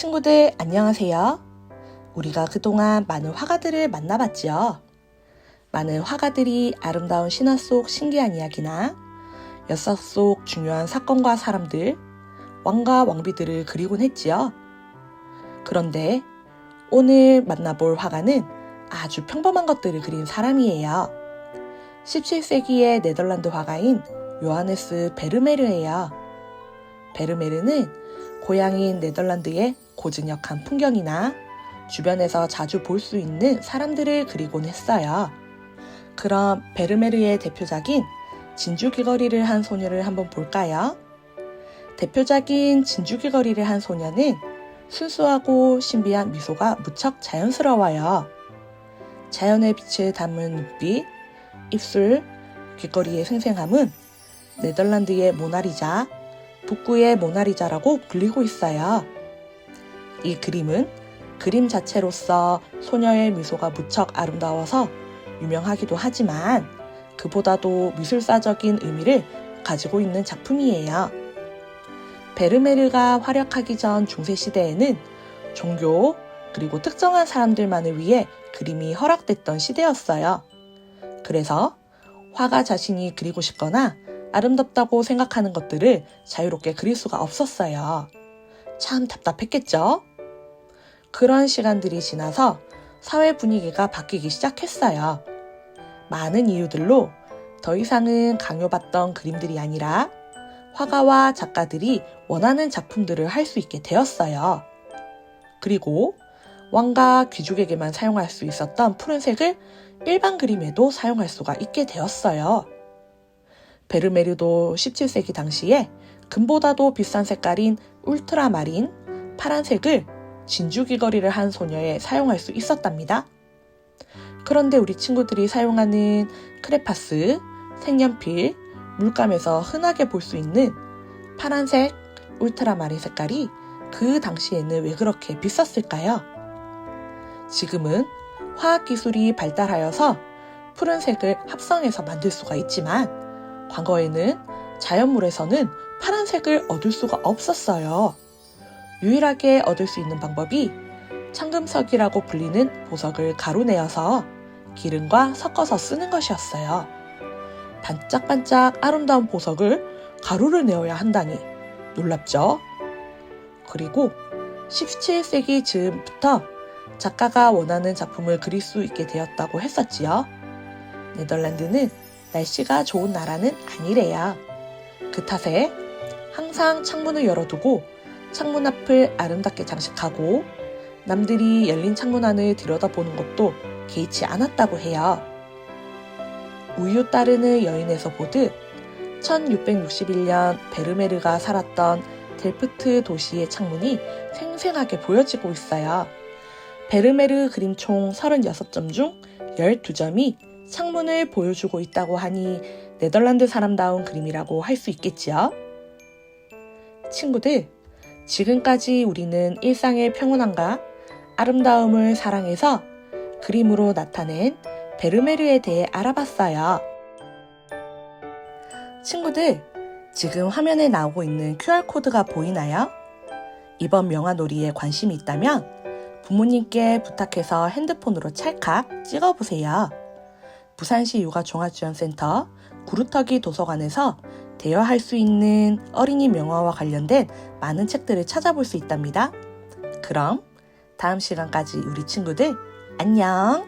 친구들 안녕하세요. 우리가 그동안 많은 화가들을 만나봤지요. 많은 화가들이 아름다운 신화 속 신기한 이야기나 역사 속 중요한 사건과 사람들, 왕과 왕비들을 그리곤 했지요. 그런데 오늘 만나볼 화가는 아주 평범한 것들을 그린 사람이에요. 17세기의 네덜란드 화가인 요하네스 베르메르예요. 베르메르는 고향인 네덜란드의 고즈넉한 풍경이나 주변에서 자주 볼 수 있는 사람들을 그리곤 했어요. 그럼 베르메르의 대표작인 진주 귀걸이를 한 소녀를 한번 볼까요? 대표작인 진주 귀걸이를 한 소녀는 순수하고 신비한 미소가 무척 자연스러워요. 자연의 빛을 담은 눈빛, 입술, 귀걸이의 생생함은 네덜란드의 모나리자, 북구의 모나리자라고 불리고 있어요. 이 그림은 그림 자체로서 소녀의 미소가 무척 아름다워서 유명하기도 하지만 그보다도 미술사적인 의미를 가지고 있는 작품이에요. 베르메르가 활약하기 전 중세시대에는 종교 그리고 특정한 사람들만을 위해 그림이 허락됐던 시대였어요. 그래서 화가 자신이 그리고 싶거나 아름답다고 생각하는 것들을 자유롭게 그릴 수가 없었어요. 참 답답했겠죠? 그런 시간들이 지나서 사회 분위기가 바뀌기 시작했어요. 많은 이유들로 더 이상은 강요받던 그림들이 아니라 화가와 작가들이 원하는 작품들을 할 수 있게 되었어요. 그리고 왕과 귀족에게만 사용할 수 있었던 푸른색을 일반 그림에도 사용할 수가 있게 되었어요. 베르메르도 17세기 당시에 금보다도 비싼 색깔인 울트라마린 파란색을 진주 귀걸이를 한 소녀에 사용할 수 있었답니다. 그런데 우리 친구들이 사용하는 크레파스, 색연필, 물감에서 흔하게 볼 수 있는 파란색 울트라마린 색깔이 그 당시에는 왜 그렇게 비쌌을까요? 지금은 화학기술이 발달하여서 푸른색을 합성해서 만들 수가 있지만 과거에는 자연물에서는 파란색을 얻을 수가 없었어요. 유일하게 얻을 수 있는 방법이 청금석이라고 불리는 보석을 가루내어서 기름과 섞어서 쓰는 것이었어요. 반짝반짝 아름다운 보석을 가루를 내어야 한다니 놀랍죠? 그리고 17세기 즈음부터 작가가 원하는 작품을 그릴 수 있게 되었다고 했었지요. 네덜란드는 날씨가 좋은 나라는 아니래요. 그 탓에 항상 창문을 열어두고 창문 앞을 아름답게 장식하고 남들이 열린 창문 안을 들여다보는 것도 개의치 않았다고 해요. 우유 따르는 여인에서 보듯 1661년 베르메르가 살았던 델프트 도시의 창문이 생생하게 보여지고 있어요. 베르메르 그림 총 36점 중 12점이 창문을 보여주고 있다고 하니 네덜란드 사람다운 그림이라고 할 수 있겠지요. 친구들, 지금까지 우리는 일상의 평온함과 아름다움을 사랑해서 그림으로 나타낸 베르메르에 대해 알아봤어요. 친구들, 지금 화면에 나오고 있는 QR코드가 보이나요? 이번 명화놀이에 관심이 있다면 부모님께 부탁해서 핸드폰으로 찰칵 찍어보세요. 부산시 육아종합지원센터 구루터기 도서관에서 대여할 수 있는 어린이 명화와 관련된 많은 책들을 찾아볼 수 있답니다. 그럼 다음 시간까지 우리 친구들 안녕!